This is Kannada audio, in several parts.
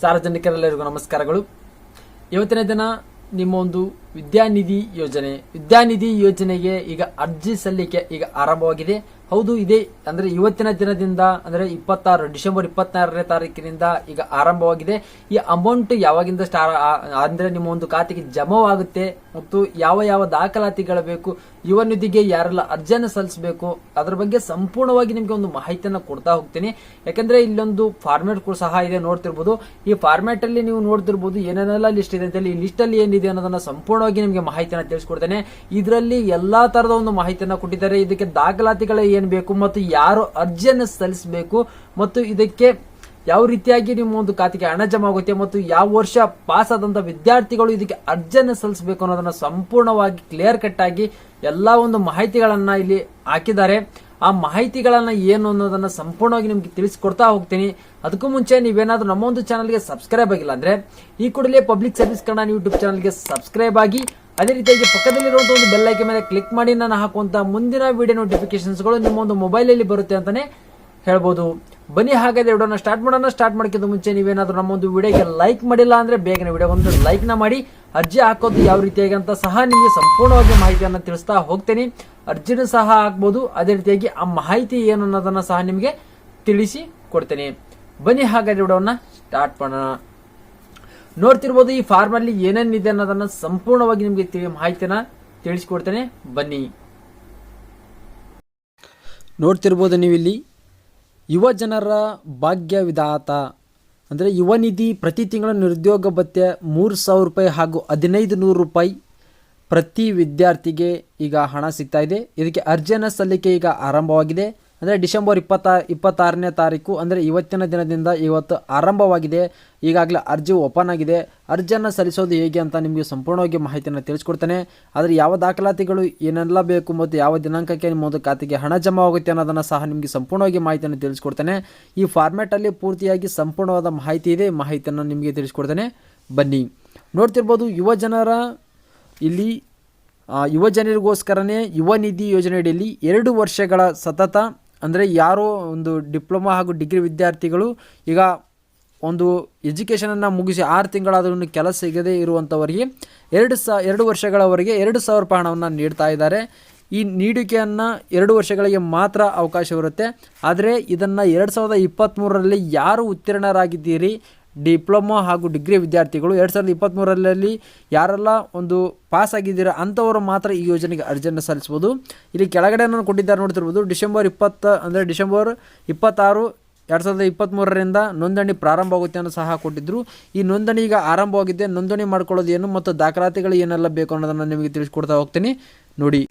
ಸಾರ್ವಜನಿಕರೆಲ್ಲರಿಗೂ ನಮಸ್ಕಾರಗಳು. ಇವತ್ತಿನ ದಿನ ನಿಮ್ಮ ಒಂದು ವಿದ್ಯಾನಿಧಿ ಯೋಜನೆ. ವಿದ್ಯಾನಿಧಿ ಯೋಜನೆಗೆ ಈಗ ಅರ್ಜಿ ಸಲ್ಲಿಕೆ ಈಗ ಆರಂಭವಾಗಿದೆ. ಹೌದು, ಇದೇ. ಅಂದ್ರೆ ಇವತ್ತಿನ ದಿನದಿಂದ, ಅಂದ್ರೆ ಇಪ್ಪತ್ತಾರು, ಡಿಸೆಂಬರ್ ಇಪ್ಪತ್ತಾರನೇ ತಾರೀಕಿನಿಂದ ಈಗ ಆರಂಭವಾಗಿದೆ. ಈ ಅಮೌಂಟ್ ಯಾವಾಗಿಂದ ಸ್ಟಾರ್ ಅಂದ್ರೆ ನಿಮ್ಮ ಒಂದು ಖಾತೆಗೆ ಜಮಾವಾಗುತ್ತೆ ಮತ್ತು ಯಾವ ಯಾವ ದಾಖಲಾತಿಗಳು ಬೇಕು ಯುವ ನಿಧಿಗೆ ಯಾರೆಲ್ಲ ಅರ್ಜಿಯನ್ನು ಸಲ್ಲಿಸಬೇಕು, ಅದರ ಬಗ್ಗೆ ಸಂಪೂರ್ಣವಾಗಿ ನಿಮಗೆ ಒಂದು ಮಾಹಿತಿಯನ್ನು ಕೊಡ್ತಾ ಹೋಗ್ತೀನಿ. ಯಾಕಂದ್ರೆ ಇಲ್ಲೊಂದು ಫಾರ್ಮ್ಯಾಟ್ ಕೂಡ ಸಹ ಇದೆ, ನೋಡ್ತಿರ್ಬೋದು. ಈ ಫಾರ್ಮ್ಯಾಟ್ ಅಲ್ಲಿ ನೀವು ನೋಡ್ತಿರ್ಬೋದು ಏನೇನೆಲ್ಲ ಲಿಸ್ಟ್ ಇದೆ ಅಂತ ಹೇಳಿ ಈ ಲಿಸ್ಟ್ ಅಲ್ಲಿ ಏನಿದೆ ಅನ್ನೋದನ್ನ ಸಂಪೂರ್ಣವಾಗಿ ನಿಮಗೆ ಮಾಹಿತಿಯನ್ನು ತಿಳಿಸ್ಕೊಡ್ತೇನೆ. ಇದರಲ್ಲಿ ಎಲ್ಲಾ ತರದ ಒಂದು ಮಾಹಿತಿಯನ್ನು ಕೊಟ್ಟಿದ್ದಾರೆ. ಇದಕ್ಕೆ ದಾಖಲಾತಿಗಳು ಏನ್ ಬೇಕು, ಮತ್ತು ಯಾರು ಅರ್ಜಿಯನ್ನು ಸಲ್ಲಿಸಬೇಕು, ಮತ್ತು ಇದಕ್ಕೆ ಯಾವ ರೀತಿಯಾಗಿ ನಿಮ್ಮ ಒಂದು ಖಾತೆಗೆ ಹಣ ಜಮಾ ಆಗುತ್ತೆ ಮತ್ತು ಯಾವ ವರ್ಷ ಪಾಸ್ ಆದಂತ ವಿದ್ಯಾರ್ಥಿಗಳು ಇದಕ್ಕೆ ಅರ್ಜಿಯನ್ನು ಸಲ್ಲಿಸಬೇಕು ಅನ್ನೋದನ್ನ ಸಂಪೂರ್ಣವಾಗಿ ಕ್ಲಿಯರ್ ಕಟ್ ಆಗಿ ಎಲ್ಲಾ ಒಂದು ಮಾಹಿತಿಗಳನ್ನ ಇಲ್ಲಿ ಹಾಕಿದ್ದಾರೆ. ಆ ಮಾಹಿತಿಗಳನ್ನ ಏನು ಅನ್ನೋದನ್ನ ಸಂಪೂರ್ಣವಾಗಿ ನಿಮ್ಗೆ ತಿಳಿಸ್ಕೊಡ್ತಾ ಹೋಗ್ತೀನಿ. ಅದಕ್ಕೂ ಮುಂಚೆ ನೀವೇನಾದ್ರೂ ನಮ್ಮ ಒಂದು ಚಾನಲ್ಗೆ ಸಬ್ಸ್ಕ್ರೈಬ್ ಆಗಿಲ್ಲ ಅಂದ್ರೆ ಈ ಕೂಡಲೇ ಪಬ್ಲಿಕ್ ಸರ್ವಿಸ್ ಕನ್ನಡ ಯೂಟ್ಯೂಬ್ ಚಾನಲ್ಗೆ ಸಬ್ಸ್ಕ್ರೈಬ್ ಆಗಿ ಅದೇ ರೀತಿಯಾಗಿ ಪಕ್ಕದಲ್ಲಿರುವಂತಹ ಒಂದು ಬೆಲ್ಲೈಕೆ ಮೇಲೆ ಕ್ಲಿಕ್ ಮಾಡಿ ನಾನು ಹಾಕುವಂತ ಮುಂದಿನ ವಿಡಿಯೋ ನೋಟಿಫಿಕೇಶನ್ಸ್ಗಳು ನಿಮ್ಮ ಒಂದು ಮೊಬೈಲ್ ಅಲ್ಲಿ ಬರುತ್ತೆ ಅಂತಾನೆ ಹೇಳ್ಬೋದು. ಬನ್ನಿ ಹಾಗಾದ್ರೆ ವಿಡಿಯೋನ ಸ್ಟಾರ್ಟ್ ಮಾಡೋಣ. ಸ್ಟಾರ್ಟ್ ಮಾಡೋಕ್ಕಿಂತ ಮುಂಚೆ ನೀವೇನಾದ್ರೂ ನಮ್ಮ ಒಂದು ವಿಡಿಯೋಗೆ ಲೈಕ್ ಮಾಡಿಲ್ಲ ಅಂದ್ರೆ ಬೇಗನೆ ವಿಡಿಯೋ ಒಂದು ಲೈಕ್ನ ಮಾಡಿ. ಅರ್ಜಿ ಹಾಕೋದು ಯಾವ ರೀತಿಯಾಗಿ ಅಂತ ಸಹ ನಿಮಗೆ ಸಂಪೂರ್ಣವಾಗಿ ಮಾಹಿತಿಯನ್ನು ತಿಳಿಸ್ತಾ ಹೋಗ್ತೇನೆ. ಅರ್ಜಿನೂ ಸಹ ಹಾಕ್ಬೋದು. ಅದೇ ರೀತಿಯಾಗಿ ಆ ಮಾಹಿತಿ ಏನು ಅನ್ನೋದನ್ನ ಸಹ ನಿಮಗೆ ತಿಳಿಸಿ ಕೊಡ್ತೇನೆ. ಬನ್ನಿ ಹಾಗಾದ್ರೆ ವಿಡಿಯೋನ ಸ್ಟಾರ್ಟ್ ಮಾಡೋಣ. ನೋಡ್ತಿರ್ಬೋದು ಈ ಫಾರ್ಮ್ ಅಲ್ಲಿ ಏನೇನಿದೆ ಅನ್ನೋದನ್ನ ಸಂಪೂರ್ಣವಾಗಿ ನಿಮಗೆ ಮಾಹಿತಿನ ತಿಳಿಸ್ಕೊಡ್ತೇನೆ. ಬನ್ನಿ. ನೋಡ್ತಿರ್ಬೋದು ನೀವಿಲ್ಲಿ ಯುವ ಜನರ ಭಾಗ್ಯ ವಿಧಾತ ಅಂದರೆ ಯುವ ನಿಧಿ ಪ್ರತಿ ತಿಂಗಳ ನಿರುದ್ಯೋಗ ಭತ್ಯೆ ಮೂರು ಸಾವಿರ ರೂಪಾಯಿ ಹಾಗೂ ಹದಿನೈದು ನೂರು ರೂಪಾಯಿ ಪ್ರತಿ ವಿದ್ಯಾರ್ಥಿಗೆ ಈಗ ಹಣ ಸಿಗ್ತಾ ಇದೆ. ಇದಕ್ಕೆ ಅರ್ಜಿಯನ್ನು ಸಲ್ಲಿಕೆ ಈಗ ಆರಂಭವಾಗಿದೆ. ಅಂದರೆ ಡಿಸೆಂಬರ್ ಇಪ್ಪತ್ತ ಇಪ್ಪತ್ತಾರನೇ ತಾರೀಕು ಅಂದರೆ ಇವತ್ತಿನ ದಿನದಿಂದ ಇವತ್ತು ಆರಂಭವಾಗಿದೆ. ಈಗಾಗಲೇ ಅರ್ಜಿ ಓಪನ್ ಆಗಿದೆ. ಅರ್ಜಿಯನ್ನು ಸಲ್ಲಿಸೋದು ಹೇಗೆ ಅಂತ ನಿಮಗೆ ಸಂಪೂರ್ಣವಾಗಿ ಮಾಹಿತಿಯನ್ನು ತಿಳಿಸ್ಕೊಡ್ತೇನೆ. ಆದರೆ ಯಾವ ದಾಖಲಾತಿಗಳು ಏನೆಲ್ಲ ಬೇಕು ಮತ್ತು ಯಾವ ದಿನಾಂಕಕ್ಕೆ ನಿಮ್ಮ ಒಂದು ಖಾತೆಗೆ ಹಣ ಜಮಾ ಆಗುತ್ತೆ ಅನ್ನೋದನ್ನು ಸಹ ನಿಮಗೆ ಸಂಪೂರ್ಣವಾಗಿ ಮಾಹಿತಿಯನ್ನು ತಿಳಿಸ್ಕೊಡ್ತೇನೆ. ಈ ಫಾರ್ಮ್ಯಾಟಲ್ಲಿ ಪೂರ್ತಿಯಾಗಿ ಸಂಪೂರ್ಣವಾದ ಮಾಹಿತಿ ಇದೆ. ಮಾಹಿತಿಯನ್ನು ನಿಮಗೆ ತಿಳಿಸ್ಕೊಡ್ತೇನೆ. ಬನ್ನಿ. ನೋಡ್ತಿರ್ಬೋದು ಯುವ ಜನರ ಇಲ್ಲಿ ಆ, ಯುವ ಜನರಿಗೋಸ್ಕರನೇ ಯುವ ನಿಧಿ ಯೋಜನೆಯಡಿಯಲ್ಲಿ ಎರಡು ವರ್ಷಗಳ ಸತತ ಅಂದರೆ ಯಾರೋ ಒಂದು ಡಿಪ್ಲೊಮಾ ಹಾಗೂ ಡಿಗ್ರಿ ವಿದ್ಯಾರ್ಥಿಗಳು ಈಗ ಒಂದು ಎಜುಕೇಷನನ್ನು ಮುಗಿಸಿ ಆರು ತಿಂಗಳಾದರೂ ಕೆಲಸ ಸಿಗದೇ ಇರುವಂಥವರಿಗೆ ಎರಡು ಸ, ಎರಡು ವರ್ಷಗಳವರೆಗೆ ಎರಡು ಸಾವಿರ ರೂಪಾಯಿ ಹಣವನ್ನು ನೀಡ್ತಾ ಇದ್ದಾರೆ. ಈ ನೀಡಿಕೆಯನ್ನು ಎರಡು ವರ್ಷಗಳಿಗೆ ಮಾತ್ರ ಅವಕಾಶವಿರುತ್ತೆ ಆದರೆ ಇದನ್ನು ಎರಡು ಸಾವಿರದ ಇಪ್ಪತ್ತ್ಮೂರರಲ್ಲಿ ಯಾರು ಉತ್ತೀರ್ಣರಾಗಿದ್ದೀರಿ? ಡಿಪ್ಲೊಮಾ ಹಾಗೂ ಡಿಗ್ರಿ ವಿದ್ಯಾರ್ಥಿಗಳು ಎರಡು ಸಾವಿರದ ಇಪ್ಪತ್ತ್ಮೂರರಲ್ಲಿ ಯಾರೆಲ್ಲ ಒಂದು ಪಾಸ್ ಆಗಿದ್ದೀರಾ ಅಂಥವರು ಮಾತ್ರ ಈ ಯೋಜನೆಗೆ ಅರ್ಜಿಯನ್ನು ಸಲ್ಲಿಸ್ಬೋದು ಇಲ್ಲಿ ಕೆಳಗಡೆ ನಾನು ಕೊಟ್ಟಿದ್ದಾರೆ ನೋಡ್ತಿರ್ಬೋದು. ಡಿಸೆಂಬರ್ ಇಪ್ಪತ್ತ, ಅಂದರೆ ಡಿಸೆಂಬರ್ ಇಪ್ಪತ್ತಾರು ಎರಡು ಸಾವಿರದ ಇಪ್ಪತ್ತ್ಮೂರರಿಂದ ನೋಂದಣಿ ಪ್ರಾರಂಭ ಆಗುತ್ತೆ ಅನ್ನೋ ಸಹ ಕೊಟ್ಟಿದ್ದರು ಈ ನೋಂದಣಿ ಈಗ ಆರಂಭವಾಗಿದೆ. ನೋಂದಣಿ ಮಾಡ್ಕೊಳ್ಳೋದು ಏನು ಮತ್ತು ದಾಖಲಾತಿಗಳು ಏನೆಲ್ಲ ಬೇಕು ಅನ್ನೋದನ್ನು ನಿಮಗೆ ತಿಳಿಸ್ಕೊಡ್ತಾ ಹೋಗ್ತೀನಿ. ನೋಡಿ.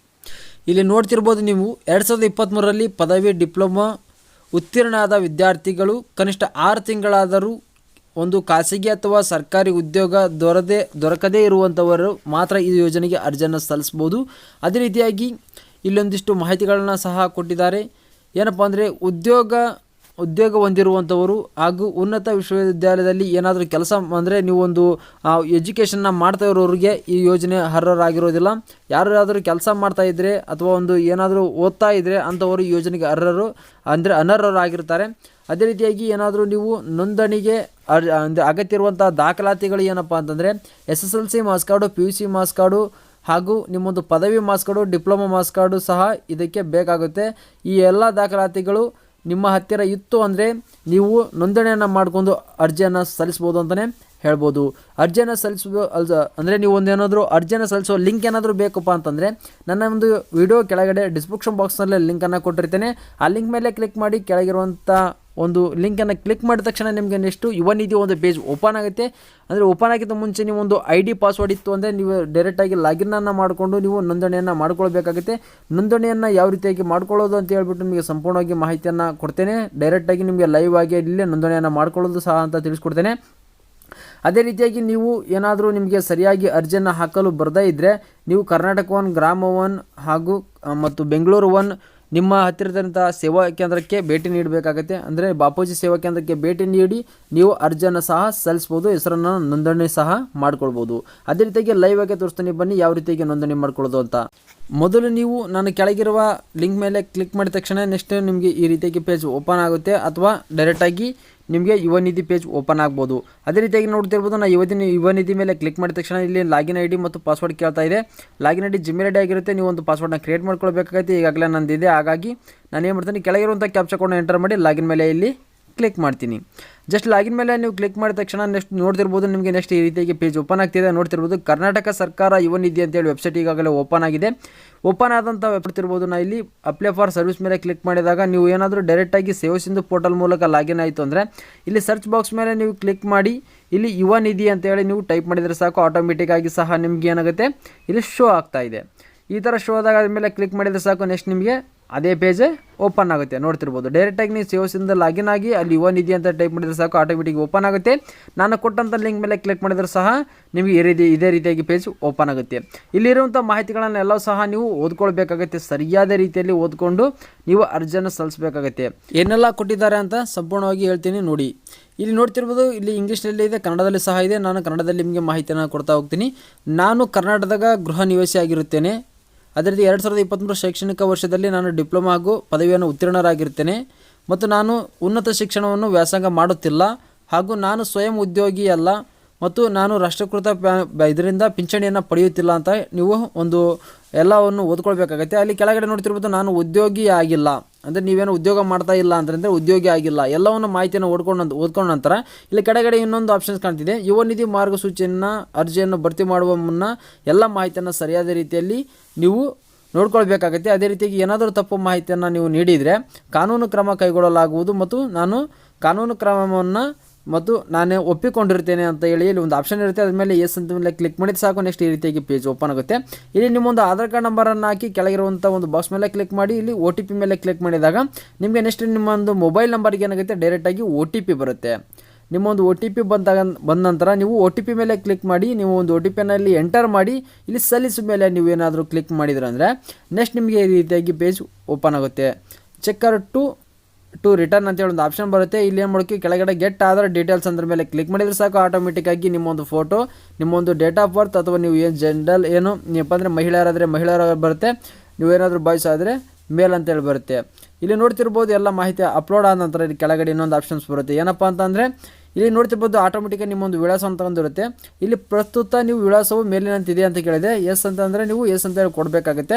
ಇಲ್ಲಿ ನೋಡ್ತಿರ್ಬೋದು ನೀವು ಎರಡು ಸಾವಿರದ ಇಪ್ಪತ್ತ್ಮೂರರಲ್ಲಿ ಪದವಿ, ಡಿಪ್ಲೊಮಾ ಉತ್ತೀರ್ಣ ಆದ ವಿದ್ಯಾರ್ಥಿಗಳು ಕನಿಷ್ಠ ಆರು ತಿಂಗಳಾದರೂ ಒಂದು ಖಾಸಗಿ ಅಥವಾ ಸರ್ಕಾರಿ ಉದ್ಯೋಗ ದೊರದೆ, ದೊರಕದೇ ಇರುವಂಥವರು ಮಾತ್ರ ಈ ಯೋಜನೆಗೆ ಅರ್ಜಿಯನ್ನು ಸಲ್ಲಿಸ್ಬೋದು ಅದೇ ರೀತಿಯಾಗಿ ಇಲ್ಲೊಂದಿಷ್ಟು ಮಾಹಿತಿಗಳನ್ನು ಸಹ ಕೊಟ್ಟಿದ್ದಾರೆ. ಏನಪ್ಪ ಅಂದರೆ ಉದ್ಯೋಗ ಉದ್ಯೋಗ ಹೊಂದಿರುವಂಥವರು ಹಾಗೂ ಉನ್ನತ ವಿಶ್ವವಿದ್ಯಾಲಯದಲ್ಲಿ ಏನಾದರೂ ಕೆಲಸ ಅಂದರೆ ನೀವೊಂದು ಎಜುಕೇಷನ್ನ ಮಾಡ್ತಾ ಇರೋರಿಗೆ ಈ ಯೋಜನೆ ಅರ್ಹರಾಗಿರೋದಿಲ್ಲ. ಯಾರಾದರೂ ಕೆಲಸ ಮಾಡ್ತಾ ಇದ್ದರೆ ಅಥವಾ ಒಂದು ಏನಾದರೂ ಓದ್ತಾ ಇದ್ದರೆ ಅಂಥವರು ಈ ಯೋಜನೆಗೆ ಅರ್ಹರು, ಅಂದರೆ ಅನರ್ಹರಾಗಿರ್ತಾರೆ. ಅದೇ ರೀತಿಯಾಗಿ ಏನಾದರೂ ನೀವು ನೋಂದಣಿಗೆ ಅಂದರೆ ಅಗತ್ಯ ಇರುವಂಥ ದಾಖಲಾತಿಗಳು ಏನಪ್ಪ ಅಂತಂದರೆ, S S L C marks card, P U C marks card ಹಾಗೂ ನಿಮ್ಮೊಂದು ಪದವಿ marks card, diploma marks card ಸಹ ಇದಕ್ಕೆ ಬೇಕಾಗುತ್ತೆ. ಈ ಎಲ್ಲ ದಾಖಲಾತಿಗಳು ನಿಮ್ಮ ಹತ್ತಿರ ಇತ್ತು ಅಂದರೆ ನೀವು ನೋಂದಣಿಯನ್ನು ಮಾಡಿಕೊಂಡು ಅರ್ಜಿಯನ್ನು ಸಲ್ಲಿಸ್ಬೋದು ಅಂತಲೇ ಹೇಳ್ಬೋದು. ಅರ್ಜಿಯನ್ನು ಸಲ್ಲಿಸೋ ಅಲ್ ಅಂದರೆ ನೀವು ಒಂದೇನಾದರೂ ಅರ್ಜಿಯನ್ನು ಸಲ್ಲಿಸೋ ಲಿಂಕ್ ಏನಾದರೂ ಬೇಕಪ್ಪ ಅಂತಂದರೆ ನನ್ನ ಒಂದು ವಿಡಿಯೋ ಕೆಳಗಡೆ ಡಿಸ್ಕ್ರಿಪ್ಷನ್ ಬಾಕ್ಸ್ನಲ್ಲಿ ಲಿಂಕನ್ನು ಕೊಟ್ಟಿರ್ತೇನೆ. ಆ ಲಿಂಕ್ ಮೇಲೆ ಕ್ಲಿಕ್ ಮಾಡಿ ಕೆಳಗಿರುವಂಥ ಒಂದು ಲಿಂಕನ್ನು ಕ್ಲಿಕ್ ಮಾಡಿದ ತಕ್ಷಣ ನಿಮಗೆ ನೆಕ್ಸ್ಟು ಯುವ ನಿಧಿ ಒಂದು ಪೇಜ್ ಓಪನ್ ಆಗುತ್ತೆ ಅಂದರೆ ಓಪನ್ ಆಗಿದ್ದ ಮುಂಚೆ ನೀವು ಒಂದು ಐ ಡಿ ಪಾಸ್ವರ್ಡ್ ಇತ್ತು ಅಂದರೆ ನೀವು ಡೈರೆಕ್ಟಾಗಿ ಲಾಗಿನನ್ನು ಮಾಡಿಕೊಂಡು ನೀವು ನೋಂದಣಿಯನ್ನು ಮಾಡ್ಕೊಳ್ಬೇಕಾಗುತ್ತೆ. ನೋಂದಣಿಯನ್ನು ಯಾವ ರೀತಿಯಾಗಿ ಮಾಡ್ಕೊಳ್ಳೋದು ಅಂತ ಹೇಳ್ಬಿಟ್ಟು ನಿಮಗೆ ಸಂಪೂರ್ಣವಾಗಿ ಮಾಹಿತಿಯನ್ನು ಕೊಡ್ತೇನೆ. ಡೈರೆಕ್ಟಾಗಿ ನಿಮಗೆ ಲೈವ್ ಆಗಿ ಇಲ್ಲೇ ನೋಂದಣಿಯನ್ನು ಮಾಡ್ಕೊಳ್ಳೋದು ಸಹ ಅಂತ ತಿಳಿಸ್ಕೊಡ್ತೇನೆ. ಅದೇ ರೀತಿಯಾಗಿ ನೀವು ಏನಾದರೂ ನಿಮಗೆ ಸರಿಯಾಗಿ ಅರ್ಜಿಯನ್ನು ಹಾಕಲು ಬರದೇ ಇದ್ದರೆ ನೀವು ಕರ್ನಾಟಕ ಒನ್ ಗ್ರಾಮ ಒನ್ ಹಾಗೂ ಮತ್ತು ಬೆಂಗಳೂರು ಒನ್ ನಿಮ್ಮ ಹತ್ತಿರದಂಥ ಸೇವಾ ಕೇಂದ್ರಕ್ಕೆ ಭೇಟಿ ನೀಡಬೇಕಾಗತ್ತೆ. ಅಂದರೆ ಬಾಪೂಜಿ ಸೇವಾ ಕೇಂದ್ರಕ್ಕೆ ಭೇಟಿ ನೀಡಿ ನೀವು ಅರ್ಜಿಯನ್ನು ಸಹ ಸಲ್ಲಿಸ್ಬೋದು ಹೆಸರನ್ನು ನೋಂದಣಿ ಸಹ ಮಾಡ್ಕೊಳ್ಬೋದು ಅದೇ ರೀತಿಯಾಗಿ ಲೈವ್ ಆಗಿ ತೋರಿಸ್ತೀನಿ, ಬನ್ನಿ ಯಾವ ರೀತಿಯಾಗಿ ನೋಂದಣಿ ಮಾಡ್ಕೊಳ್ಳೋದು ಅಂತ. ಮೊದಲು ನೀವು ನಾನು ಕೆಳಗಿರುವ ಲಿಂಕ್ ಮೇಲೆ ಕ್ಲಿಕ್ ಮಾಡಿದ ತಕ್ಷಣ ನೆಕ್ಸ್ಟ್ ನಿಮಗೆ ಈ ರೀತಿಯಾಗಿ ಪೇಜ್ ಓಪನ್ ಆಗುತ್ತೆ, ಅಥವಾ ಡೈರೆಕ್ಟಾಗಿ ನಿಮಗೆ ಯುವ ನಿಧಿ ಪೇಜ್ ಓಪನ್ ಆಗ್ಬೋದು. ಅದೇ ರೀತಿಯಾಗಿ ನೋಡ್ತಿರ್ಬೋದು ನಾನು ಯುವದಿನ ಯುವ ನಿಧಿ ಮೇಲೆ ಕ್ಲಿಕ್ ಮಾಡಿದ ತಕ್ಷಣ ಇಲ್ಲಿ ಲಾಗಿನ್ ಐ ಡಿ ಮತ್ತು ಪಾಸ್ವರ್ಡ್ ಕೇಳ್ತಾ ಇದೆ. Login I D Gmail I ಆಗಿರುತ್ತೆ, ನೀವು ಒಂದು ಪಾಸ್ವರ್ಡ್ನ ಕ್ರಿಯೇಟ್ ಮಾಡ್ಕೊಳ್ಬೇಕಾಗೈತೆ ಈಗಾಗಲೇ ನಂದಿದೆ. ಹಾಗಾಗಿ ನಾನು ಏನು ಮಾಡ್ತೀನಿ ಕೆಳಗಿರುವಂಥ ಕ್ಯಾಪ್ಚಾ ಕೋಡ್ನ ಎಂಟರ್ ಮಾಡಿ ಲಾಗಿನ್ ಮೇಲೆ ಇಲ್ಲಿ ಕ್ಲಿಕ್ ಮಾಡ್ತೀನಿ. ಜಸ್ಟ್ ಲಾಗಿನ್ ಮೇಲೆ ನೀವು ಕ್ಲಿಕ್ ಮಾಡಿದ ತಕ್ಷಣ ನೆಕ್ಸ್ಟ್ ನೋಡ್ತಿರ್ಬೋದು ನಿಮಗೆ ನೆಕ್ಸ್ಟ್ ಈ ರೀತಿಯಾಗಿ ಪೇಜ್ ಓಪನ್ ಆಗ್ತಿದೆ. ನೋಡ್ತಿರ್ಬೋದು ಕರ್ನಾಟಕ ಸರ್ಕಾರ ಯುವ ನಿಧಿ ಅಂತೇಳಿ ವೆಬ್ಸೈಟ್ ಈಗಾಗಲೇ ಓಪನ್ ಆಗಿದೆ. ಓಪನ್ ಆದಂಥ ಇರ್ಬೋದು ನಾ ಇಲ್ಲಿ ಅಪ್ಲೈ ಫಾರ್ ಸರ್ವಿಸ್ ಮೇಲೆ ಕ್ಲಿಕ್ ಮಾಡಿದಾಗ ನೀವು ಏನಾದರೂ ಡೈರೆಕ್ಟಾಗಿ ಸೇವ್ ಸಿಂಧು ಪೋರ್ಟಲ್ ಮೂಲಕ ಲಾಗಿನ್ ಆಯಿತು ಅಂದರೆ ಇಲ್ಲಿ ಸರ್ಚ್ ಬಾಕ್ಸ್ ಮೇಲೆ ನೀವು ಕ್ಲಿಕ್ ಮಾಡಿ, ಇಲ್ಲಿ ಯುವ ನಿಧಿ ಅಂತೇಳಿ ನೀವು ಟೈಪ್ ಮಾಡಿದರೆ ಸಾಕು ಆಟೋಮೆಟಿಕ್ಕಾಗಿ ಸಹ ನಿಮ್ಗೆ ಏನಾಗುತ್ತೆ? ಇಲ್ಲಿ ಶೋ ಆಗ್ತಾ ಇದೆ. ಈ ಥರ ಶೋ ಆದಾಗ ಅದ್ಮೇಲೆ ಕ್ಲಿಕ್ ಮಾಡಿದರೆ ಸಾಕು ನೆಕ್ಸ್ಟ್ ನಿಮಗೆ ಅದೇ ಪೇಜ್ ಓಪನ್ ಆಗುತ್ತೆ. ನೋಡ್ತಿರ್ಬೋದು. ಡೈರೆಕ್ಟಾಗಿ ನೀವು ಸೇವಸಿಂದ ಲಾಗಿನ್ ಆಗಿ ಅಲ್ಲಿ ಯುವ ನಿಧಿ ಅಂತ ಟೈಪ್ ಮಾಡಿದ್ರೆ ಸಾಕು ಆಟೋಮೆಟಿಕ್ ಓಪನ್ ಆಗುತ್ತೆ. ನಾನು ಕೊಟ್ಟಂಥ ಲಿಂಕ್ ಮೇಲೆ ಕ್ಲಿಕ್ ಮಾಡಿದ್ರೆ ಸಹ ನಿಮಗೆ ಈ ರೀತಿ, ಇದೇ ರೀತಿಯಾಗಿ ಪೇಜ್ ಓಪನ್ ಆಗುತ್ತೆ. ಇಲ್ಲಿರುವಂಥ ಮಾಹಿತಿಗಳನ್ನೆಲ್ಲ ಸಹ ನೀವು ಓದ್ಕೊಳ್ಬೇಕಾಗುತ್ತೆ. ಸರಿಯಾದ ರೀತಿಯಲ್ಲಿ ಓದ್ಕೊಂಡು ನೀವು ಅರ್ಜಿಯನ್ನು ಸಲ್ಲಿಸಬೇಕಾಗತ್ತೆ. ಏನೆಲ್ಲ ಕೊಟ್ಟಿದ್ದಾರೆ ಅಂತ ಸಂಪೂರ್ಣವಾಗಿ ಹೇಳ್ತೀನಿ ನೋಡಿ. ಇಲ್ಲಿ ನೋಡ್ತಿರ್ಬೋದು, ಇಲ್ಲಿ ಇಂಗ್ಲೀಷ್ನಲ್ಲಿ ಇದೆ, ಕನ್ನಡದಲ್ಲಿ ಸಹ ಇದೆ. ನಾನು ಕನ್ನಡದಲ್ಲಿ ನಿಮಗೆ ಮಾಹಿತಿಯನ್ನು ಕೊಡ್ತಾ ಹೋಗ್ತೀನಿ. ನಾನು ಕರ್ನಾಟಕದ ಗೃಹ ನಿವಾಸಿ ಆಗಿರುತ್ತೇನೆ. ಅದೇ ರೀತಿ ಎರಡು ಸಾವಿರದ ಇಪ್ಪತ್ತ್ಮೂರು ಶೈಕ್ಷಣಿಕ ವರ್ಷದಲ್ಲಿ ನಾನು ಡಿಪ್ಲೊಮಾ ಹಾಗೂ ಪದವಿಯನ್ನು ಉತ್ತೀರ್ಣರಾಗಿರ್ತೇನೆ ಮತ್ತು ನಾನು ಉನ್ನತ ಶಿಕ್ಷಣವನ್ನು ವ್ಯಾಸಂಗ ಮಾಡುತ್ತಿಲ್ಲ ಹಾಗೂ ನಾನು ಸ್ವಯಂ ಉದ್ಯೋಗಿ ಅಲ್ಲ ಮತ್ತು ನಾನು ರಾಷ್ಟ್ರೀಕೃತ ಇದರಿಂದ ಪಿಂಚಣಿಯನ್ನು ಪಡೆಯುತ್ತಿಲ್ಲ ಅಂತ ನೀವು ಒಂದು ಎಲ್ಲವನ್ನು ಓದ್ಕೊಳ್ಬೇಕಾಗತ್ತೆ. ಅಲ್ಲಿ ಕೆಳಗಡೆ ನೋಡ್ತಿರ್ಬೋದು ನಾನು ಉದ್ಯೋಗಿ ಆಗಿಲ್ಲ ಅಂದರೆ ನೀವೇನು ಉದ್ಯೋಗ ಮಾಡ್ತಾ ಇಲ್ಲ ಅಂತಂದರೆ ಉದ್ಯೋಗಿ ಆಗಿಲ್ಲ. ಎಲ್ಲವನ್ನು ಮಾಹಿತಿಯನ್ನು ಓದ್ಕೊಂಡು ಓದ್ಕೊಂಡ ನಂತರ ಇಲ್ಲಿ ಕೆಳಗಡೆ ಇನ್ನೊಂದು ಆಪ್ಷನ್ಸ್ ಕಾಣ್ತಿದೆ. ಯುವ ನಿಧಿ ಮಾರ್ಗಸೂಚಿಯನ್ನು, ಅರ್ಜಿಯನ್ನು ಭರ್ತಿ ಮಾಡುವ ಮುನ್ನ ಎಲ್ಲ ಮಾಹಿತಿಯನ್ನು ಸರಿಯಾದ ರೀತಿಯಲ್ಲಿ ನೀವು ನೋಡ್ಕೊಳ್ಬೇಕಾಗತ್ತೆ. ಅದೇ ರೀತಿಯಾಗಿ ಏನಾದರೂ ತಪ್ಪು ಮಾಹಿತಿಯನ್ನು ನೀವು ನೀಡಿದರೆ ಕಾನೂನು ಕ್ರಮ ಕೈಗೊಳ್ಳಲಾಗುವುದು ಮತ್ತು ನಾನು ಕಾನೂನು ಕ್ರಮವನ್ನು ಮತ್ತು ನಾನು ಒಪ್ಪಿಕೊಂಡಿರ್ತೇನೆ ಅಂತ ಹೇಳಿ ಇಲ್ಲಿ ಒಂದು ಆಪ್ಷನ್ ಇರುತ್ತೆ. ಅದ್ರ ಮೇಲೆ ಎಸ್ ಅಂತ ಮೇಲೆ ಕ್ಲಿಕ್ ಮಾಡಿದ ಸಾಕು. ನೆಕ್ಸ್ಟ್ ಈ ರೀತಿಯಾಗಿ ಪೇಜ್ ಓಪನ್ ಆಗುತ್ತೆ. ಇಲ್ಲಿ ನಿಮ್ಮೊಂದು ಆಧಾರ್ ಕಾರ್ಡ್ ನಂಬರನ್ನು ಹಾಕಿ ಕೆಳಗಿರುವಂಥ ಒಂದು ಬಾಕ್ಸ್ ಮೇಲೆ ಕ್ಲಿಕ್ ಮಾಡಿ, ಇಲ್ಲಿ ಒ ಟಿ ಪಿ ಮೇಲೆ ಕ್ಲಿಕ್ ಮಾಡಿದಾಗ ನಿಮಗೆ ನೆಕ್ಸ್ಟ್ ನಿಮ್ಮೊಂದು ಮೊಬೈಲ್ ನಂಬರ್ಗೆ ಏನಾಗುತ್ತೆ? ಡೈರೆಕ್ಟಾಗಿ ಒ ಟಿ ಪಿ ಬರುತ್ತೆ. ನಿಮ್ಮೊಂದು ಒ ಟಿ ಪಿ ಬಂದಾಗ, ಬಂದ ನಂತರ ನೀವು ಒ ಟಿ ಪಿ ಮೇಲೆ ಕ್ಲಿಕ್ ಮಾಡಿ, ನೀವು ಒಂದು ಒ ಟಿ ಪಿನಲ್ಲಿ ಎಂಟರ್ ಮಾಡಿ, ಇಲ್ಲಿ ಸಲ್ಲಿಸಿದ ಮೇಲೆ ನೀವು ಏನಾದರೂ ಕ್ಲಿಕ್ ಮಾಡಿದ್ರಂದರೆ ನೆಕ್ಸ್ಟ್ ನಿಮಗೆ ಈ ರೀತಿಯಾಗಿ ಪೇಜ್ ಓಪನ್ ಆಗುತ್ತೆ. ಚೆಕ್ಕರ್ ಟು ಟು ರಿಟರ್ನ್ ಅಂತೇಳಿ ಒಂದು ಆಪ್ಷನ್ ಬರುತ್ತೆ. ಇಲ್ಲಿ ಏನು ಮಾಡೋಕ್ಕೆ ಕೆಳಗಡೆ ಗೆಟ್ ಆದರೆ ಡೀಟೇಲ್ಸ್ ಅಂದ್ರ ಮೇಲೆ ಕ್ಲಿಕ್ ಮಾಡಿದ್ರೆ ಸಾಕು. ಆಟೋಮೆಟಿಕ್ಕಾಗಿ ನಿಮ್ಮೊಂದು ಫೋಟೋ ನಿಮ್ಮೊಂದು ಡೇಟ್ ಆಫ್ ಬರ್ತ್ ಅಥವಾ ನೀವು ಏನು ಜನರಲ್ ಏನು ಏನಪ್ಪ ಅಂದರೆ ಮಹಿಳೆಯರಾದರೆ ಮಹಿಳೆಯರ ಬರುತ್ತೆ. ನೀವೇನಾದರೂ ಬಾಯ್ಸ್ ಆದರೆ ಮೇಲ್ ಅಂತೇಳಿ ಬರುತ್ತೆ. ಇಲ್ಲಿ ನೋಡ್ತಿರ್ಬೋದು ಎಲ್ಲ ಮಾಹಿತಿ ಅಪ್ಲೋಡ್ ಆದ ನಂತರ ಇಲ್ಲಿ ಕೆಳಗಡೆ ಇನ್ನೊಂದು ಆಪ್ಷನ್ಸ್ ಬರುತ್ತೆ. ಏನಪ್ಪ ಅಂತಂದರೆ ಇಲ್ಲಿ ನೋಡ್ತಿರ್ಬೋದು ಆಟೋಮೆಟಿಕಾಗಿ ನಿಮ್ಮೊಂದು ವಿಳಾಸ ಅಂತ ಒಂದಿರುತ್ತೆ ಇಲ್ಲಿ ಪ್ರಸ್ತುತ ನೀವು ವಿಳಾಸವು ಮೇಲಿನಂತಿದೆ ಅಂತ ಕೇಳಿದೆ ಎಸ್ ಅಂತಂದರೆ ನೀವು ಎಸ್ ಅಂತ ಹೇಳಿ ಕೊಡಬೇಕಾಗುತ್ತೆ.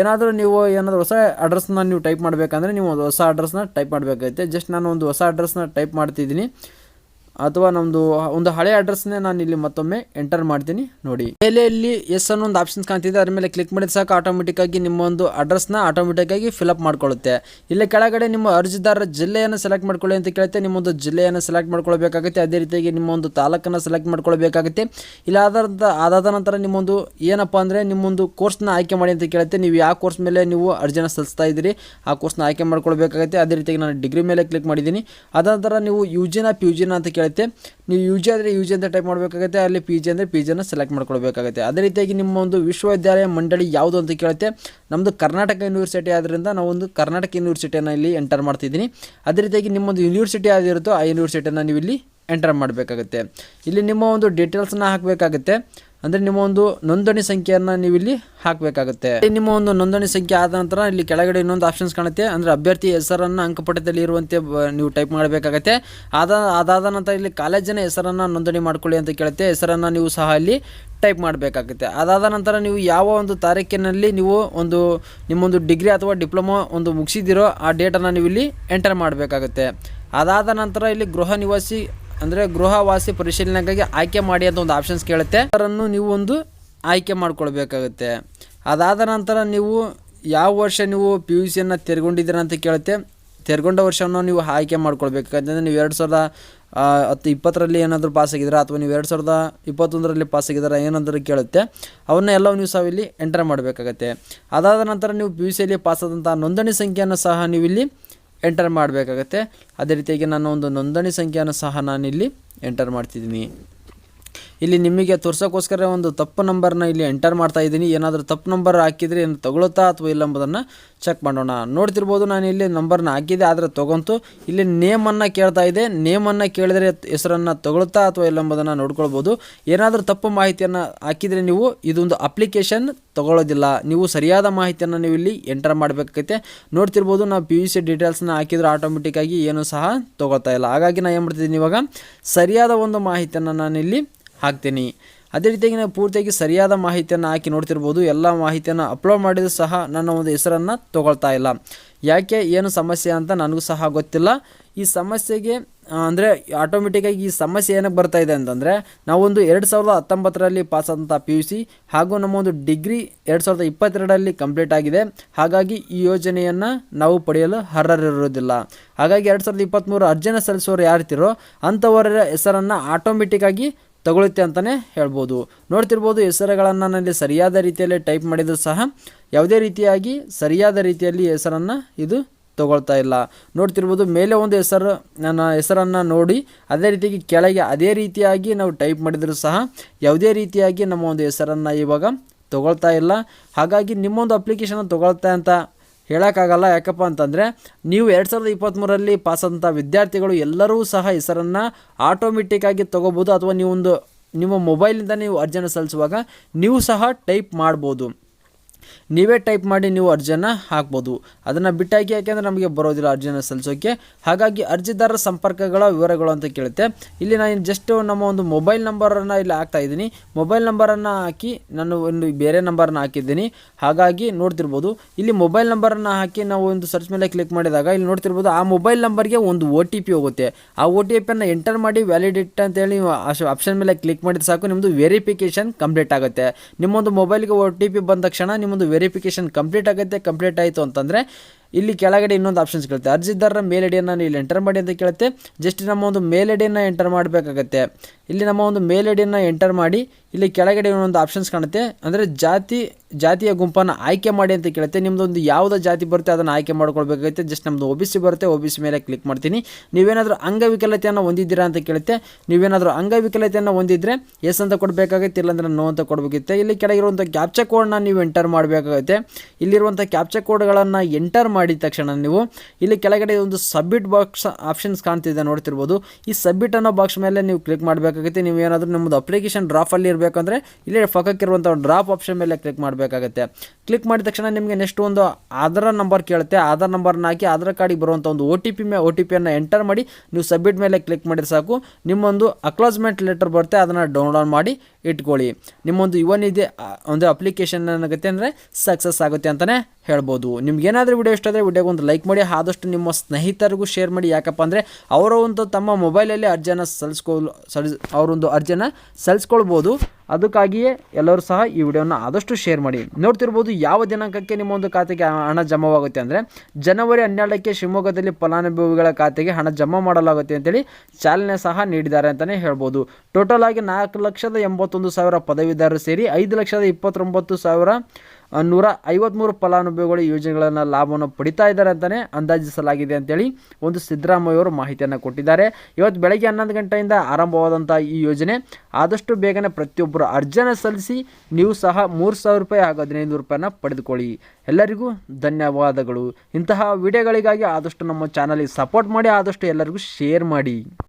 ಏನಾದರೂ ನೀವು ಏನಾದರೂ ಹೊಸ ಅಡ್ರೆಸ್ನ ನೀವು ಟೈಪ್ ಮಾಡಬೇಕಂದ್ರೆ ನೀವು ಒಂದು ಹೊಸ ಅಡ್ರೆಸ್ನ ಟೈಪ್ ಮಾಡಬೇಕಾಗುತ್ತೆ. ಜಸ್ಟ್ ನಾನು ಒಂದು ಹೊಸ ಅಡ್ರೆಸ್ನ ಟೈಪ್ ಮಾಡ್ತಿದ್ದೀನಿ. ಅಥವಾ ನಮ್ಮದು ಒಂದು ಹಳೆ ಅಡ್ರೆಸ್ನೇ ನಾನು ಇಲ್ಲಿ ಮತ್ತೊಮ್ಮೆ ಎಂಟರ್ ಮಾಡ್ತೀನಿ, ನೋಡಿ. ಮೇಲೆ ಇಲ್ಲಿ ಎಸ್ ಅನ್ನೋ ಒಂದು ಆಪ್ಷನ್ಸ್ ಕಾಣ್ತಿದೆ, ಅದ್ರ ಮೇಲೆ ಕ್ಲಿಕ್ ಮಾಡಿದ ಸಾಕು ಆಟೋಮೆಟಿಕ್ ಆಗಿ ನಿಮ್ಮ ಒಂದು ಅಡ್ರೆಸ್ನ ಆಟೋಮೆಟಿಕ್ ಆಗಿ ಫಿಲಪ್ ಮಾಡ್ಕೊಳ್ಳುತ್ತೆ. ಇಲ್ಲಿ ಕೆಳಗಡೆ ನಿಮ್ಮ ಅರ್ಜಿದಾರರ ಜಿಲ್ಲೆಯನ್ನು ಸೆಲೆಕ್ಟ್ ಮಾಡ್ಕೊಳ್ಳಿ ಅಂತ ಕೇಳುತ್ತೆ, ನಿಮ್ಮೊಂದು ಜಿಲ್ಲೆಯನ್ನು ಸೆಲೆಕ್ಟ್ ಮಾಡ್ಕೊಳ್ಬೇಕಾಗುತ್ತೆ, ಅದೇ ರೀತಿಯಾಗಿ ನಿಮ್ಮ ಒಂದು ತಾಲೂಕನ್ನು ಸೆಲೆಕ್ಟ್ ಮಾಡ್ಕೊಳ್ಬೇಕಾಗುತ್ತೆ. ಇಲ್ಲ ಆಧಾರದ ಅದಾದ ನಂತರ ನಿಮ್ಮೊಂದು ಏನಪ್ಪ ಅಂದರೆ ನಿಮ್ಮೊಂದು ಕೋರ್ಸ್ನ ಆಯ್ಕೆ ಮಾಡಿ ಅಂತ ಕೇಳುತ್ತೆ, ನೀವು ಯಾವ ಕೋರ್ಸ್ ಮೇಲೆ ನೀವು ಅರ್ಜಿನ ಸಲ್ಲಿಸ್ತಾ ಇದ್ದೀರಿ, ಆ ಕೋರ್ಸ್ನ ಆಯ್ಕೆ ಮಾಡ್ಕೊಳ್ಬೇಕಾಗುತ್ತೆ, ಅದೇ ರೀತಿಯಾಗಿ ನಾನು ಡಿಗ್ರಿ ಮೇಲೆ ಕ್ಲಿಕ್ ಮಾಡಿದ್ದೀನಿ. ಅದಾದ ನಂತರ ನೀವು ಯು ಜಿನ ಪಿ ಜಿನ ಅಂತ ಕೇಳುತ್ತೆ ನೀವು ಯು ಜಿ ಆದರೆ ಯು ಜಿ ಅಂತ ಟೈಪ್ ಮಾಡಬೇಕಾಗುತ್ತೆ, ಅಲ್ಲಿ ಪಿ ಜಿ ಅಂದರೆ ಪಿ ಜಿಯನ್ನು ಸೆಲೆಕ್ಟ್ ಮಾಡ್ಕೊಳ್ಬೇಕಾಗುತ್ತೆ. ಅದೇ ರೀತಿಯಾಗಿ ನಿಮ್ಮ ಒಂದು ವಿಶ್ವವಿದ್ಯಾಲಯ ಮಂಡಳಿ ಯಾವುದು ಅಂತ ಕೇಳುತ್ತೆ ನಮ್ಮದು ಕರ್ನಾಟಕ ಯೂನಿವರ್ಸಿಟಿ ಆದ್ದರಿಂದ ನಾವು ಒಂದು ಕರ್ನಾಟಕ ಯೂನಿವರ್ಸಿಟಿಯನ್ನು ಇಲ್ಲಿ ಎಂಟರ್ ಮಾಡ್ತಿದ್ದೀನಿ. ಅದೇ ರೀತಿಯಾಗಿ ನಿಮ್ಮೊಂದು ಯೂನಿವರ್ಸಿಟಿ ಯಾವುದಿರುತ್ತೋ ಆ ಯೂನಿವರ್ಸಿಟಿಯನ್ನು ನೀವು ಇಲ್ಲಿ ಎಂಟರ್ ಮಾಡಬೇಕಾಗುತ್ತೆ. ಇಲ್ಲಿ ನಿಮ್ಮ ಒಂದು ಡೀಟೇಲ್ಸನ್ನು ಹಾಕಬೇಕಾಗುತ್ತೆ. ಅಂದರೆ ನಿಮ್ಮ ಒಂದು ನೋಂದಣಿ ಸಂಖ್ಯೆಯನ್ನು ನೀವು ಇಲ್ಲಿ ಹಾಕಬೇಕಾಗುತ್ತೆ. ನಿಮ್ಮ ಒಂದು ನೋಂದಣಿ ಸಂಖ್ಯೆ ಆದ ನಂತರ ಇಲ್ಲಿ ಕೆಳಗಡೆ ಇನ್ನೊಂದು ಆಪ್ಷನ್ಸ್ ಕಾಣುತ್ತೆ. ಅಂದರೆ ಅಭ್ಯರ್ಥಿ ಹೆಸರನ್ನು ಅಂಕಪಟ್ಟದಲ್ಲಿ ಇರುವಂತೆ ನೀವು ಟೈಪ್ ಮಾಡಬೇಕಾಗತ್ತೆ. ಆದ, ಅದಾದ ನಂತರ ಇಲ್ಲಿ ಕಾಲೇಜಿನ ಹೆಸರನ್ನು ನೋಂದಣಿ ಮಾಡ್ಕೊಳ್ಳಿ ಅಂತ ಕೇಳುತ್ತೆ. ಹೆಸರನ್ನು ನೀವು ಸಹ ಇಲ್ಲಿ ಟೈಪ್ ಮಾಡಬೇಕಾಗುತ್ತೆ. ಅದಾದ ನಂತರ ನೀವು ಯಾವ ಒಂದು ತಾರೀಕಿನಲ್ಲಿ ನೀವು ಒಂದು, ನಿಮ್ಮೊಂದು ಡಿಗ್ರಿ ಅಥವಾ ಡಿಪ್ಲೊಮಾ ಒಂದು ಮುಗಿಸಿದಿರೋ ಆ ಡೇಟನ್ನು ನೀವು ಇಲ್ಲಿ ಎಂಟರ್ ಮಾಡಬೇಕಾಗುತ್ತೆ. ಅದಾದ ನಂತರ ಇಲ್ಲಿ ಗೃಹ ನಿವಾಸಿ ಅಂದರೆ ಗೃಹವಾಸಿ ಪರಿಶೀಲನೆಗಾಗಿ ಆಯ್ಕೆ ಮಾಡಿ ಅಂತ ಒಂದು ಆಪ್ಷನ್ಸ್ ಕೇಳುತ್ತೆ. ಅದರನ್ನು ನೀವು ಒಂದು ಆಯ್ಕೆ ಮಾಡ್ಕೊಳ್ಬೇಕಾಗುತ್ತೆ. ಅದಾದ ನಂತರ ನೀವು ಯಾವ ವರ್ಷ ನೀವು ಪಿ ಯು ಸಿಯನ್ನು ತೆರ್ಗೊಂಡಿದ್ದೀರಾ ಅಂತ ಕೇಳುತ್ತೆ. ತೆರ್ಗೊಂಡ ವರ್ಷವನ್ನು ನೀವು ಆಯ್ಕೆ ಮಾಡ್ಕೊಳ್ಬೇಕು. ಯಾಕಂದರೆ ನೀವು ಎರಡು ಸಾವಿರದ ಹತ್ತು ಇಪ್ಪತ್ತರಲ್ಲಿ ಏನಾದರೂ ಪಾಸ್ ಆಗಿದ್ದೀರಾ ಅಥವಾ ನೀವು ಎರಡು ಸಾವಿರದ ಇಪ್ಪತ್ತೊಂದರಲ್ಲಿ ಪಾಸ್ ಆಗಿದ್ದೀರಾ ಏನಾದರೂ ಕೇಳುತ್ತೆ. ಅವನ್ನ ಎಲ್ಲವೂ ನೀವು ಸಹ ಇಲ್ಲಿ ಎಂಟರ್ ಮಾಡಬೇಕಾಗತ್ತೆ. ಅದಾದ ನಂತರ ನೀವು ಪಿ ಯು ಸಿಯಲ್ಲಿ ಪಾಸ್ ಆದಂಥ ನೋಂದಣಿ ಸಂಖ್ಯೆಯನ್ನು ಸಹ ನೀವು ಇಲ್ಲಿ ಎಂಟರ್ ಮಾಡಬೇಕಾಗತ್ತೆ. ಅದೇ ರೀತಿಯಾಗಿ ನಾನು ಒಂದು ನೋಂದಣಿ ಸಂಖ್ಯೆಯನ್ನು ಸಹ ನಾನಿಲ್ಲಿ ಎಂಟರ್ ಮಾಡ್ತಿದ್ದೀನಿ. ಇಲ್ಲಿ ನಿಮಗೆ ತೋರ್ಸೋಕ್ಕೋಸ್ಕರ ಒಂದು ತಪ್ಪು ನಂಬರ್ನ ಇಲ್ಲಿ ಎಂಟರ್ ಮಾಡ್ತಾ ಇದ್ದೀನಿ. ಏನಾದರೂ ತಪ್ಪು ನಂಬರ್ ಹಾಕಿದರೆ ಏನು ತಗೊಳುತ್ತಾ ಅಥವಾ ಇಲ್ಲ ಎಂಬುದನ್ನು ಚೆಕ್ ಮಾಡೋಣ. ನೋಡ್ತಿರ್ಬೋದು ನಾನು ಇಲ್ಲಿ ನಂಬರ್ನ ಹಾಕಿದೆ ಆದರೆ ತೊಗೊಂತು ಇಲ್ಲಿ ನೇಮನ್ನು ಕೇಳ್ತಾ ಇದೆ. ನೇಮನ್ನು ಕೇಳಿದರೆ ಹೆಸರನ್ನು ತಗೊಳುತ್ತಾ ಅಥವಾ ಇಲ್ಲ ಎಂಬುದನ್ನು ನೋಡ್ಕೊಳ್ಬೋದು. ಏನಾದರೂ ತಪ್ಪು ಮಾಹಿತಿಯನ್ನು ಹಾಕಿದರೆ ನೀವು ಇದೊಂದು ಅಪ್ಲಿಕೇಶನ್ ತಗೊಳ್ಳೋದಿಲ್ಲ. ನೀವು ಸರಿಯಾದ ಮಾಹಿತಿಯನ್ನು ನೀವು ಇಲ್ಲಿ ಎಂಟರ್ ಮಾಡಬೇಕೈತೆ ನೋಡ್ತಿರ್ಬೋದು ನಾವು ಪಿ ಯು ಸಿ ಡೀಟೇಲ್ಸ್ನ ಹಾಕಿದ್ರೆ ಆಟೋಮೆಟಿಕ್ಕಾಗಿ ಏನು ಸಹ ತೊಗೊಳ್ತಾ ಇಲ್ಲ. ಹಾಗಾಗಿ ನಾನು ಏನು ಮಾಡ್ತಿದ್ದೀನಿ ಇವಾಗ, ಸರಿಯಾದ ಒಂದು ಮಾಹಿತಿಯನ್ನು ನಾನಿಲ್ಲಿ ಹಾಕ್ತೀನಿ. ಅದೇ ರೀತಿಯಾಗಿ ನಾವು ಪೂರ್ತಿಯಾಗಿ ಸರಿಯಾದ ಮಾಹಿತಿಯನ್ನು ಹಾಕಿ ನೋಡ್ತಿರ್ಬೋದು. ಎಲ್ಲ ಮಾಹಿತಿಯನ್ನು ಅಪ್ಲೋಡ್ ಮಾಡಿದರೂ ಸಹ ನನ್ನ ಒಂದು ಹೆಸರನ್ನು ತೊಗೊಳ್ತಾ ಇಲ್ಲ. ಯಾಕೆ, ಏನು ಸಮಸ್ಯೆ ಅಂತ ನನಗೂ ಸಹ ಗೊತ್ತಿಲ್ಲ. ಈ ಸಮಸ್ಯೆಗೆ ಅಂದರೆ ಆಟೋಮೆಟಿಕ್ಕಾಗಿ ಈ ಸಮಸ್ಯೆ ಏನಕ್ಕೆ ಬರ್ತಾ ಇದೆ ಅಂತಂದರೆ, ನಾವೊಂದು ಎರಡು ಸಾವಿರದ ಹತ್ತೊಂಬತ್ತರಲ್ಲಿ ಪಾಸಾದಂಥ ಪಿ ಯು ಸಿ ಹಾಗೂ ನಮ್ಮ ಒಂದು ಡಿಗ್ರಿ ಎರಡು ಸಾವಿರದ ಇಪ್ಪತ್ತೆರಡರಲ್ಲಿ ಕಂಪ್ಲೀಟ್ ಆಗಿದೆ. ಹಾಗಾಗಿ ಈ ಯೋಜನೆಯನ್ನು ನಾವು ಪಡೆಯಲು ಅರ್ಹರಿರುವುದಿಲ್ಲ. ಹಾಗಾಗಿ ಎರಡು ಸಾವಿರದ ಇಪ್ಪತ್ತ್ಮೂರು ಅರ್ಜಿಯನ್ನು ಸಲ್ಲಿಸೋರು ಯಾರಿರ್ತಿರೋ, ಅಂಥವರ ಹೆಸರನ್ನು ಆಟೋಮೆಟಿಕ್ಕಾಗಿ ತಗೊಳುತ್ತೆ ಅಂತಲೇ ಹೇಳ್ಬೋದು. ನೋಡ್ತಿರ್ಬೋದು, ಹೆಸರುಗಳನ್ನು ನಾನಲ್ಲಿ ಸರಿಯಾದ ರೀತಿಯಲ್ಲಿ ಟೈಪ್ ಮಾಡಿದರೂ ಸಹ ಯಾವುದೇ ರೀತಿಯಾಗಿ ಸರಿಯಾದ ರೀತಿಯಲ್ಲಿ ಹೆಸರನ್ನು ಇದು ತಗೊಳ್ತಾ ಇಲ್ಲ. ನೋಡ್ತಿರ್ಬೋದು, ಮೇಲೆ ಒಂದು ಹೆಸರು, ನನ್ನ ಹೆಸರನ್ನು ನೋಡಿ ಅದೇ ರೀತಿಯಾಗಿ ಕೆಳಗೆ ಅದೇ ರೀತಿಯಾಗಿ ನಾವು ಟೈಪ್ ಮಾಡಿದರೂ ಸಹ ಯಾವುದೇ ರೀತಿಯಾಗಿ ನಮ್ಮ ಒಂದು ಹೆಸರನ್ನು ಇವಾಗ ತಗೊಳ್ತಾ ಇಲ್ಲ. ಹಾಗಾಗಿ ನಿಮ್ಮೊಂದು ಅಪ್ಲಿಕೇಶನ್ ತಗೊಳ್ತಾ ಅಂತ ಹೇಳೋಕ್ಕಾಗಲ್ಲ. ಯಾಕಪ್ಪ ಅಂತಂದರೆ ನೀವು ಎರಡು ಸಾವಿರದ ಇಪ್ಪತ್ತ್ಮೂರರಲ್ಲಿ ಪಾಸಂಥ ವಿದ್ಯಾರ್ಥಿಗಳು ಎಲ್ಲರೂ ಸಹ ಹೆಸರನ್ನು ಆಟೋಮೆಟಿಕ್ಕಾಗಿ ತೊಗೋಬೋದು ಅಥವಾ ನೀವೊಂದು ನಿಮ್ಮ ಮೊಬೈಲಿಂದ ನೀವು ಅರ್ಜಿಯನ್ನು ಸಲ್ಲಿಸುವಾಗ ನೀವು ಸಹ ಟೈಪ್ ಮಾಡ್ಬೋದು. ನೀವೇ ಟೈಪ್ ಮಾಡಿ ನೀವು ಅರ್ಜಿಯನ್ನು ಹಾಕ್ಬೋದು. ಅದನ್ನು ಬಿಟ್ಟಾಕಿ ಯಾಕೆಂದರೆ ನಮಗೆ ಬರೋದಿಲ್ಲ ಅರ್ಜಿಯನ್ನು ಸಲ್ಲಿಸೋಕ್ಕೆ ಹಾಗಾಗಿ ಅರ್ಜಿದಾರರ ಸಂಪರ್ಕಗಳ ವಿವರಗಳು ಅಂತ ಕೇಳುತ್ತೆ. ಇಲ್ಲಿ ನಾನು ಜಸ್ಟ್ ನಮ್ಮ ಒಂದು ಮೊಬೈಲ್ ನಂಬರನ್ನು ಇಲ್ಲಿ ಹಾಕ್ತಾ ಇದ್ದೀನಿ. ಮೊಬೈಲ್ ನಂಬರನ್ನು ಹಾಕಿ ನಾನು ಒಂದು ಬೇರೆ ನಂಬರನ್ನು ಹಾಕಿದ್ದೀನಿ. ಹಾಗಾಗಿ ನೋಡ್ತಿರ್ಬೋದು. ಇಲ್ಲಿ ಮೊಬೈಲ್ ನಂಬರನ್ನು ಹಾಕಿ ನಾವು ಒಂದು ಸರ್ಚ್ ಮೇಲೆ ಕ್ಲಿಕ್ ಮಾಡಿದಾಗ ಇಲ್ಲಿ ನೋಡ್ತಿರ್ಬೋದು ಆ ಮೊಬೈಲ್ ನಂಬರ್ಗೆ ಒಂದು ಒ ಟಿ ಪಿ ಹೋಗುತ್ತೆ. ಆ ಒ ಟಿ ಪಿಯನ್ನು ಎಂಟರ್ ಮಾಡಿ ವ್ಯಾಲಿಡಿಟ್ ಅಂತೇಳಿ ಆಪ್ಷನ್ ಮೇಲೆ ಕ್ಲಿಕ್ ಮಾಡಿದ್ರೆ ಸಾಕು. ನಿಮ್ಮದು ವೆರಿಫಿಕೇಷನ್ ಕಂಪ್ಲೀಟ್ ಆಗುತ್ತೆ. ನಿಮ್ಮೊಂದು ಮೊಬೈಲ್ಗೆ ಒ ಟಿ ಪಿ ಬಂದ ತಕ್ಷಣ ನಿಮ್ಮೊಂದು ವೆರಿಫಿಕೇಶನ್ ಕಂಪ್ಲೀಟ್ ಆಗುತ್ತೆ ಕಂಪ್ಲೀಟ್ ಆಯಿತು ಅಂತಂದರೆ ಇಲ್ಲಿ ಕೆಳಗಡೆ ಇನ್ನೊಂದು ಆಪ್ಷನ್ಸ್ ಕೇಳುತ್ತೆ. ಅರ್ಜಿದಾರರ ಮೇಲ್ ಐಡಿಯನ್ನು ಇಲ್ಲಿ ಎಂಟರ್ ಮಾಡಿ ಅಂತ ಕೇಳುತ್ತೆ. ಜಸ್ಟ್ ನಮ್ಮ ಒಂದು ಮೇಲ್ ಐಡಿಯನ್ನು ಎಂಟರ್ ಮಾಡಬೇಕಾಗತ್ತೆ. ಇಲ್ಲಿ ನಮ್ಮ ಒಂದು ಮೇಲ್ ಐಡಿಯನ್ನು ಎಂಟರ್ ಮಾಡಿ ಇಲ್ಲಿ ಕೆಳಗಡೆ ಇನ್ನೊಂದು ಆಪ್ಷನ್ಸ್ ಕಾಣುತ್ತೆ. ಅಂದರೆ ಜಾತಿ ಜಾತಿಯ ಗುಂಪನ್ನು ಆಯ್ಕೆ ಮಾಡಿ ಅಂತ ಕೇಳುತ್ತೆ. ನಿಮ್ಮದೊಂದು ಯಾವುದೋ ಜಾತಿ ಬರುತ್ತೆ, ಅದನ್ನು ಆಯ್ಕೆ ಮಾಡ್ಕೊಳ್ಬೇಕಾಗುತ್ತೆ ಜಸ್ಟ್ ನಮ್ಮದು ಒ ಬಿ ಸಿ ಬರುತ್ತೆ, ಒ ಬಿ ಸಿ ಮೇಲೆ ಕ್ಲಿಕ್ ಮಾಡ್ತೀನಿ. ನೀವೇನಾದರೂ ಅಂಗವಿಕಲತೆಯನ್ನು ಹೊಂದಿದ್ದೀರಾ ಅಂತ ಕೇಳುತ್ತೆ. ನೀವೇನಾದರೂ ಅಂಗವಿಕಲತೆಯನ್ನು ಹೊಂದಿದ್ರೆ ಎಸ್ ಅಂತ ಕೊಡಬೇಕಾಗುತ್ತೆ ಇಲ್ಲಾಂದ್ರೆ ನೋ ಅಂತ ಕೊಡಬೇಕಿತ್ತೆ ಇಲ್ಲಿ ಕೆಳಗಿರುವಂಥ ಕ್ಯಾಪ್ಚಾ ಕೋಡ್ನ ನೀವು ಎಂಟರ್ ಮಾಡಬೇಕಾಗುತ್ತೆ ಇಲ್ಲಿರುವಂಥ ಕ್ಯಾಪ್ಚಾ ಕೋಡ್ಗಳನ್ನು ಎಂಟರ್ ಮಾಡಿದ ತಕ್ಷಣ ನೀವು ಇಲ್ಲಿ ಕೆಳಗಡೆ ಒಂದು ಸಬ್ಮಿಟ್ ಬಾಕ್ಸ್ ಆಪ್ಷನ್ಸ್ ಕಾಣ್ತಿದೆ ನೋಡ್ತಿರ್ಬೋದು. ಈ ಸಬ್ಮಿಟ್ ಅನ್ನೋ ಬಾಕ್ಸ್ ಮೇಲೆ ನೀವು ಕ್ಲಿಕ್ ಮಾಡಬೇಕಾಗುತ್ತೆ ನೀವು ಏನಾದರೂ ನಿಮ್ಮದು ಅಪ್ಲಿಕೇಶನ್ ಡ್ರಾಫಲ್ಲಿ ಇರಬೇಕಂದ್ರೆ, ಇಲ್ಲಿ ಪಕ್ಕಕ್ಕಿರುವಂಥ ಡ್ರಾಪ್ ಆಪ್ಷನ್ ಮೇಲೆ ಕ್ಲಿಕ್ ಮಾಡಬೇಕಾಗುತ್ತೆ ಕ್ಲಿಕ್ ಮಾಡಿದ ತಕ್ಷಣ ನಿಮಗೆ ನೆಕ್ಸ್ಟ್ ಒಂದು ಆಧಾರ್ ನಂಬರ್ ಕೇಳುತ್ತೆ. ಆಧಾರ್ ನಂಬರ್ನ ಹಾಕಿ ಆಧಾರ್ ಕಾರ್ಡಿಗೆ ಬರುವಂಥ ಒಂದು ಒ ಟಿ ಪಿ ಮೇ ಒ ಟಿ ಪಿಯನ್ನು ಎಂಟರ್ ಮಾಡಿ ನೀವು ಸಬ್ಮಿಟ್ ಮೇಲೆ ಕ್ಲಿಕ್ ಮಾಡಿದ್ರೆ ಸಾಕು. ನಿಮ್ಮೊಂದು ಅಕ್ಲಾಸ್ಮೆಂಟ್ ಲೆಟರ್ ಬರುತ್ತೆ, ಅದನ್ನು ಡೌನ್ಲೋಡ್ ಮಾಡಿ ಇಟ್ಕೊಳ್ಳಿ. ನಿಮ್ಮೊಂದು ಇವನ್ ಇದೆ ಒಂದು ಅಪ್ಲಿಕೇಶನ್ ಏನಾಗುತ್ತೆ ಅಂದರೆ ಸಕ್ಸಸ್ ಆಗುತ್ತೆ ಅಂತಲೇ ಹೇಳ್ಬೋದು. ನಿಮ್ಗೇನಾದರೂ ವಿಡಿಯೋ ಇಷ್ಟ ಆದರೆ ವಿಡಿಯೋಗೆ ಒಂದು ಲೈಕ್ ಮಾಡಿ, ಆದಷ್ಟು ನಿಮ್ಮ ಸ್ನೇಹಿತರಿಗೂ ಶೇರ್ ಮಾಡಿ. ಯಾಕಪ್ಪ ಅಂದರೆ ಅವರ ಒಂದು ತಮ್ಮ ಮೊಬೈಲಲ್ಲಿ ಅರ್ಜಿಯನ್ನು ಸಲ್ಸ್ಕೊಲ್ ಸಲ್ಲಿಸ್ ಅವರೊಂದು ಅರ್ಜಿಯನ್ನು ಸಲ್ಲಿಸ್ಕೊಳ್ಬೋದು. ಅದಕ್ಕಾಗಿಯೇ ಎಲ್ಲರೂ ಸಹ ಈ ವಿಡಿಯೋನ ಆದಷ್ಟು ಶೇರ್ ಮಾಡಿ. ನೋಡ್ತಿರ್ಬೋದು ಯಾವ ದಿನಾಂಕಕ್ಕೆ ನಿಮ್ಮ ಒಂದು ಖಾತೆಗೆ ಹಣ ಜಮಾವಾಗುತ್ತೆ ಅಂದರೆ ಜನವರಿ ಹನ್ನೆರಡಕ್ಕೆ ಶಿವಮೊಗ್ಗದಲ್ಲಿ ಫಲಾನುಭವಿಗಳ ಖಾತೆಗೆ ಹಣ ಜಮಾ ಮಾಡಲಾಗುತ್ತೆ ಅಂತೇಳಿ ಚಾಲನೆ ಸಹ ನೀಡಿದ್ದಾರೆ ಅಂತಲೇ ಹೇಳ್ಬೋದು. ಟೋಟಲ್ ಆಗಿ ನಾಲ್ಕು ಲಕ್ಷದ ಎಂಬತ್ತೊಂದು ಸಾವಿರ ಪದವೀಧರರು ಸೇರಿ ಐದು ಲಕ್ಷದ ಇಪ್ಪತ್ತೊಂಬತ್ತು ಸಾವಿರ ನೂರ ಐವತ್ತ್ಮೂರು ಫಲಾನುಭವಿಗಳು ಯೋಜನೆಗಳನ್ನು ಲಾಭವನ್ನು ಪಡಿತಾ ಇದ್ದಾರೆ ಅಂತಲೇ ಅಂದಾಜಿಸಲಾಗಿದೆ ಅಂತೇಳಿ ಒಂದು ಸಿದ್ದರಾಮಯ್ಯವರು ಮಾಹಿತಿಯನ್ನು ಕೊಟ್ಟಿದ್ದಾರೆ. ಇವತ್ತು ಬೆಳಗ್ಗೆ ಹನ್ನೊಂದು ಗಂಟೆಯಿಂದ ಆರಂಭವಾದಂಥ ಈ ಯೋಜನೆ ಆದಷ್ಟು ಬೇಗನೆ ಪ್ರತಿಯೊಬ್ಬರು ಅರ್ಜಿಯನ್ನು ಸಲ್ಲಿಸಿ ನೀವು ಸಹ ಮೂರು ಸಾವಿರ ರೂಪಾಯಿ ಹಾಗೂ ಹದಿನೈದು ರೂಪಾಯಿನ ಪಡೆದುಕೊಳ್ಳಿ. ಎಲ್ಲರಿಗೂ ಧನ್ಯವಾದಗಳು. ಇಂತಹ ವಿಡಿಯೋಗಳಿಗಾಗಿ ಆದಷ್ಟು ನಮ್ಮ ಚಾನಲಿಗೆ ಸಪೋರ್ಟ್ ಮಾಡಿ, ಆದಷ್ಟು ಎಲ್ಲರಿಗೂ ಶೇರ್ ಮಾಡಿ.